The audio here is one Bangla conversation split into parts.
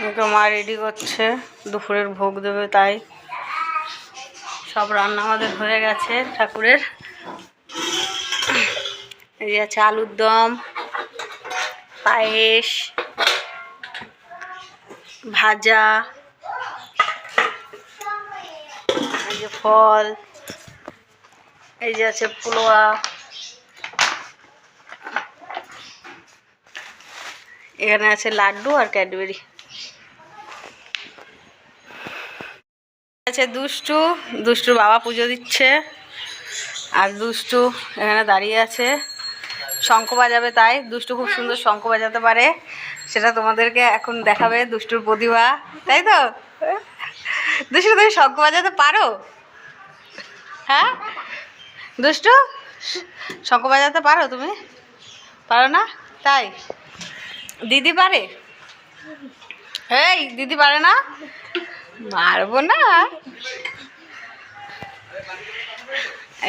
ওকে মা রেডি করছে, দুপুরের ভোগ দেবে তাই। সব রান্না আমাদের হয়ে গেছে ঠাকুরের। এই আছে আলুর দম, পায়েস, ভাজা, এই যে ফল, এই যে আছে পোলোয়া, এখানে আছে লাড্ডু আর ক্যাডবেরি। আছে দুষ্টু, দুষ্টুর বাবা পুজো দিচ্ছে, আর দুষ্টু এখানে দাঁড়িয়ে আছে। শঙ্খ বাজাবে তাই, দুষ্টু খুব সুন্দর শঙ্খ বাজাতে পারে। সেটা তোমাদেরকে এখন দেখাবে দুষ্টুর প্রতিভা, তাই তো? দুষ্টু, তুমি শঙ্খ বাজাতে পারো? হ্যাঁ? দুষ্টু শঙ্খ বাজাতে পারো তুমি? পারো না? তাই? দিদি পারে? এই, দিদি পারে না? মারবো না।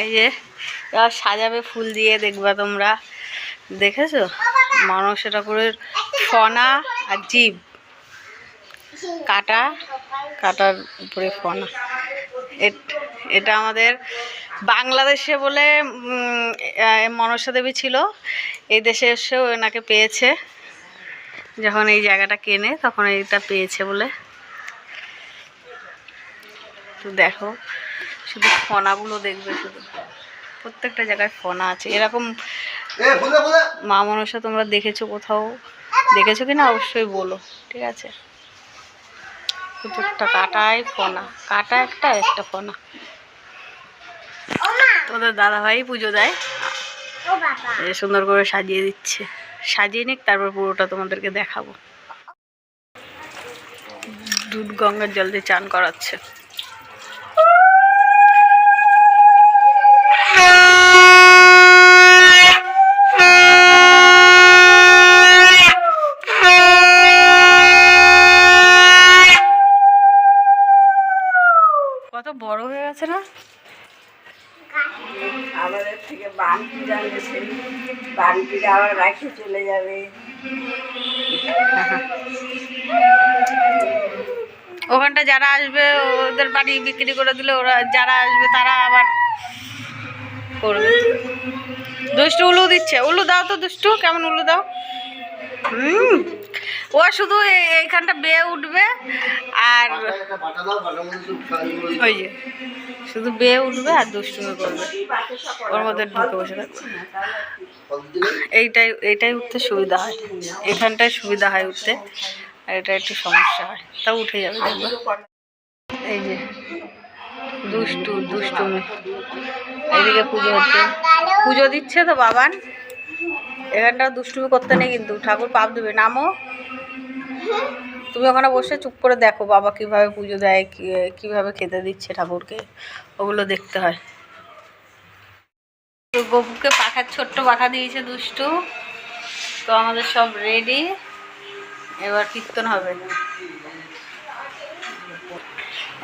এই যে সাজাবে ফুল দিয়ে দেখবা তোমরা। দেখেছ? মানুষ ঠাকুরের ফনা আর জীব। কাটা, কাটার উপরে ফনা। এটা আমাদের বাংলাদেশে বলে মনসা দেবী ছিল। এই দেশে এসেও এনাকে পেয়েছে। যখন এই জায়গাটা কেনে, তখন এইটা পেয়েছে বলে। তো দেখো শুধু ফনাগুলো দেখবে শুধু। প্রত্যেকটা জায়গায় ফনা আছে। এরকম মা মনসা তোমরা দেখেছ কোথাও? দেখেছ কি না অবশ্যই বলো ঠিক আছে? প্রত্যেকটা কাটায় ফনা কাটা একটা একটা ফনা। তোদের দাদাভাই পুজো দেয়। সুন্দর করে সাজিয়ে দিচ্ছে। সাজিয়ে নিক তারপর পুরোটা তোমাদেরকে দেখাবো। দুধ গঙ্গার জল দিয়ে চান করাচ্ছে। বড় হয়ে গেছে না? আমাদের থেকে বানটি জানিয়েছে। বানটিটা আবার রাখে চলে যাবে। ওখানটা যারা আসবে ওদের বাড়ি বিক্রি করে দিলে ওরা যারা আসবে তারা আবার করবে। দুষ্টু উলু দিচ্ছে। উলু দাও তো দুষ্টু কেমন উলু দাও? হুম। ও শুধু এই- এইখানটা বেয়ে উঠবে আর ওই যে, শুধু বেয়ে উঠবে আর দুষ্টুমি করবে। ওর মধ্যে ঢুকে বসে এইটাই এইটাই উঠতে সুবিধা হয়। এখানটায় সুবিধা হয় উঠতে, আর এটা একটু সমস্যা হয়। তা উঠে যাবে এই যে, দুষ্টু, দুষ্টুমি। এইদিকে পুজো হচ্ছে। পুজো দিচ্ছে তো বাবান। এখানটা দুষ্টুমি করতে নেই কিন্তু, ঠাকুর পাপ দেবে। নামো। তুমি ওখানে বসে চুপ করে দেখো বাবা কীভাবে পুজো দেয় কীভাবে খেতে দিচ্ছে ঠাকুরকে, ওগুলো দেখতে হয়। তো গপুকে পাখার ছোট্ট পাখা দিয়েছে দুষ্টু। তো আমাদের সব রেডি এবার কীর্তন হবে।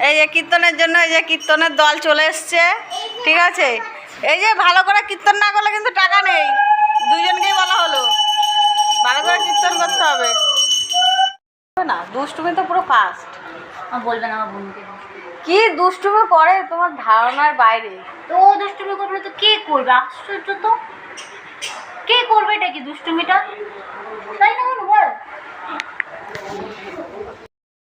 এই যে কীর্তনের জন্য, এই যে কীর্তনের দল চলে এসছে, ঠিক আছে? এই যে ভালো করে কীর্তন না করলে কিন্তু টাকা নেই। বলবেন আমার বোনকে। কি দুষ্টুমি করে তোমার ধারণার বাইরে? তো ও দুষ্টুমি করবে তো কে করবে? আশ্চর্য তো। কে করবে এটা কি দুষ্টুমিটা? তাই না